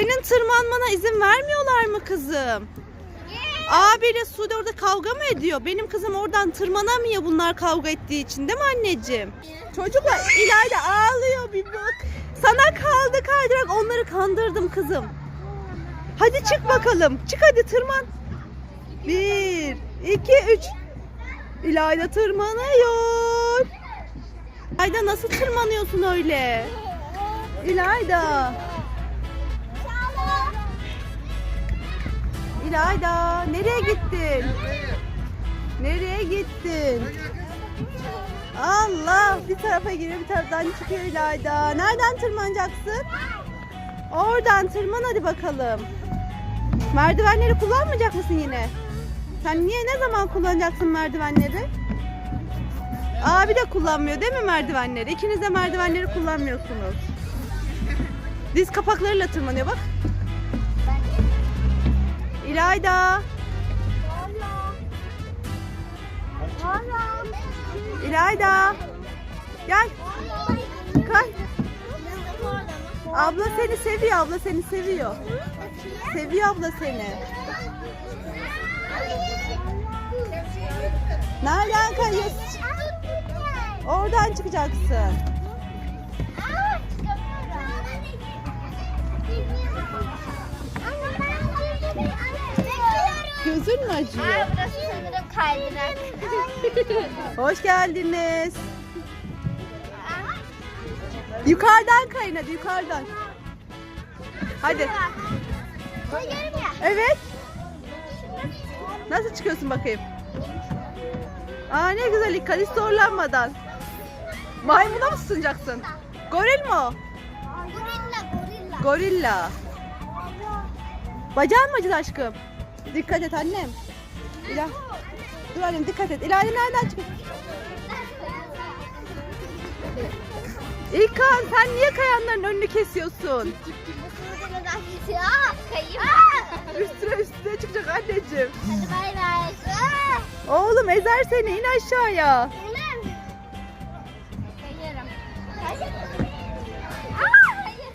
Senin tırmanmana izin vermiyorlar mı kızım? Abiyle Sude orada kavga mı ediyor? Benim kızım oradan tırmanamıyor bunlar kavga ettiği için değil mi anneciğim? Çocuklar İlayda ağlıyor bir bak. Sana kaldı kaydırak onları kandırdım kızım. Hadi çık bakalım. Çık hadi tırman. Bir, iki, üç. İlayda tırmanıyor. İlayda nasıl tırmanıyorsun öyle? İlayda. İlayda nereye gittin? Nereye gittin? Allah bir tarafa giriyor bir taraftan çıkıyor İlayda. Nereden tırmanacaksın? Oradan tırman hadi bakalım. Merdivenleri kullanmayacak mısın yine? Sen niye ne zaman kullanacaksın merdivenleri? Abi de kullanmıyor değil mi merdivenleri? İkiniz de merdivenleri kullanmıyorsunuz. Diz kapaklarıyla tırmanıyor bak. İlayda. İlayda. Gel. Kay. Abla seni seviyor. Abla seni seviyor. Seviyor abla seni. Nereden kayıyorsun? Oradan çıkacaksın. Gözün mü acıyor? Aa, burası sanırım kaydırak. Hoş geldiniz. Yukarıdan kayın hadi yukarıdan. Hadi. Evet. Nasıl çıkıyorsun bakayım? Aa ne güzel hiç zorlanmadan. Maymuna mı tutunacaksın? Goril mi o? Gorilla, gorilla. Gorilla. Bacağın mı acıdı aşkım? Dikkat et annem. İla. Dur annem dikkat et. İlayda nereden çıkıyor? İlkan sen niye kayanların önünü kesiyorsun? Üstüne üstüne çıkacak anneciğim. Hadi bay bay. Aa, Oğlum ezer seni in aşağıya. Elim. Kayıyorum. Hayır. Aa, hayır.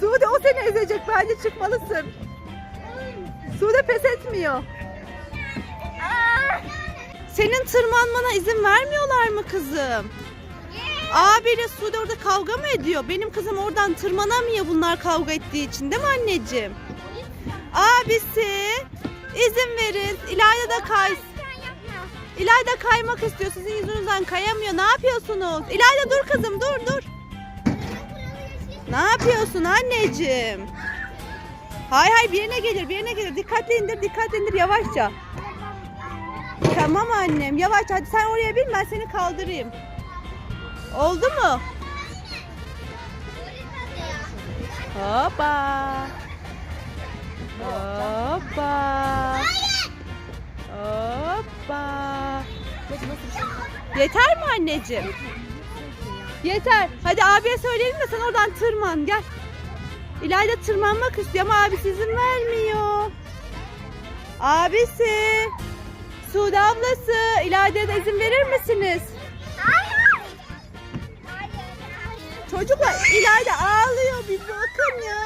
Sude o seni ezecek bence çıkmalısın. Sude pes etmiyor. Senin tırmanmana izin vermiyorlar mı kızım? Abiyle Sude orada kavga mı ediyor? Benim kızım oradan tırmanamıyor bunlar kavga ettiği için değil mi anneciğim? Abisi izin verin. İlayda da kay. Sen yapma. İlayda kaymak istiyor. Sizin yüzünüzden kayamıyor. Ne yapıyorsunuz? İlayda dur kızım dur dur. Ne yapıyorsun anneciğim? Hay hay bir yerine gelir bir yerine gelir. Dikkatli indir dikkatli indir yavaşça. Tamam annem yavaş hadi sen oraya bin ben seni kaldırayım. Oldu mu? Hoppa. Hoppa. Hoppa. Yeter mi anneciğim? Yeter. Hadi abiye söyleyelim de sen oradan tırman gel. İlayda tırmanmak istiyor ama abisi izin vermiyor. Abisi. Sude ablası. İlayda'ya da izin verir misiniz? Çocuklar İlayda ağlıyor bir bakın ya.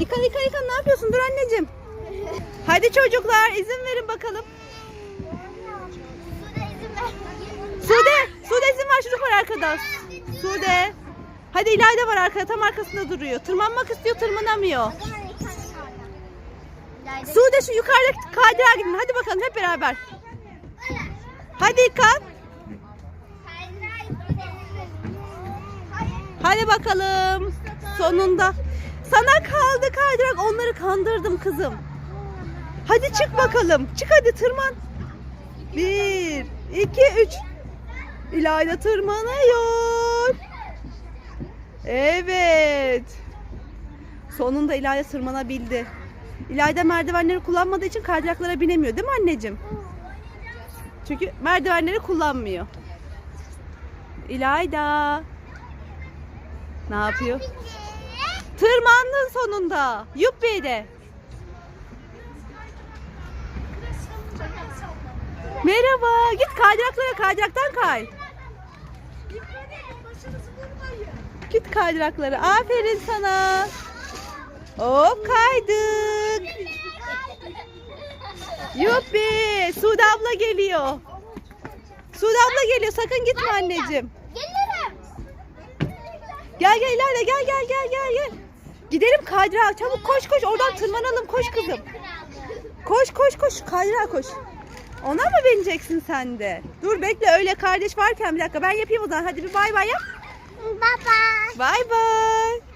İkan İkan İkan ne yapıyorsun? Dur anneciğim. Hadi çocuklar izin verin bakalım. Sude, Sude izin ver çocuk var arkada. Sude. Hadi İlayda var arkada tam arkasında duruyor. Tırmanmak istiyor tırmanamıyor. Sude şu yukarıdaki kaydırağa gidin. Hadi bakalım hep beraber. Hadi İlkan. Hadi bakalım. Sonunda. Sana kaldı kaydırak onları kandırdım kızım. Hadi çık bakalım. Çık hadi tırman. Bir, iki, üç. İlayda tırmanıyor. Evet. Sonunda İlayda tırmanabildi. İlayda merdivenleri kullanmadığı için kaydıraklara binemiyor değil mi anneciğim? Çünkü merdivenleri kullanmıyor. İlayda. Ne yapıyor? Tırmandın sonunda. Yuppi de. Merhaba. Git kaydıraklara kaydıraktan kay. Git kaydıraklara. Aferin sana. Hop kaydık. Yuppi. Sude abla geliyor. Sude abla geliyor. Sakın gitme anneciğim. Gelirim. Gel gel ileride gel gel gel gel gel. Gidelim Kaydıra çabuk koş koş oradan tırmanalım koş kızım. Koş koş koş Kaydıra koş. Ona mı bineceksin sen de? Dur bekle öyle kardeş varken bir dakika ben yapayım o zaman. Hadi bir bay bay yap. Bye bye. Bay bay.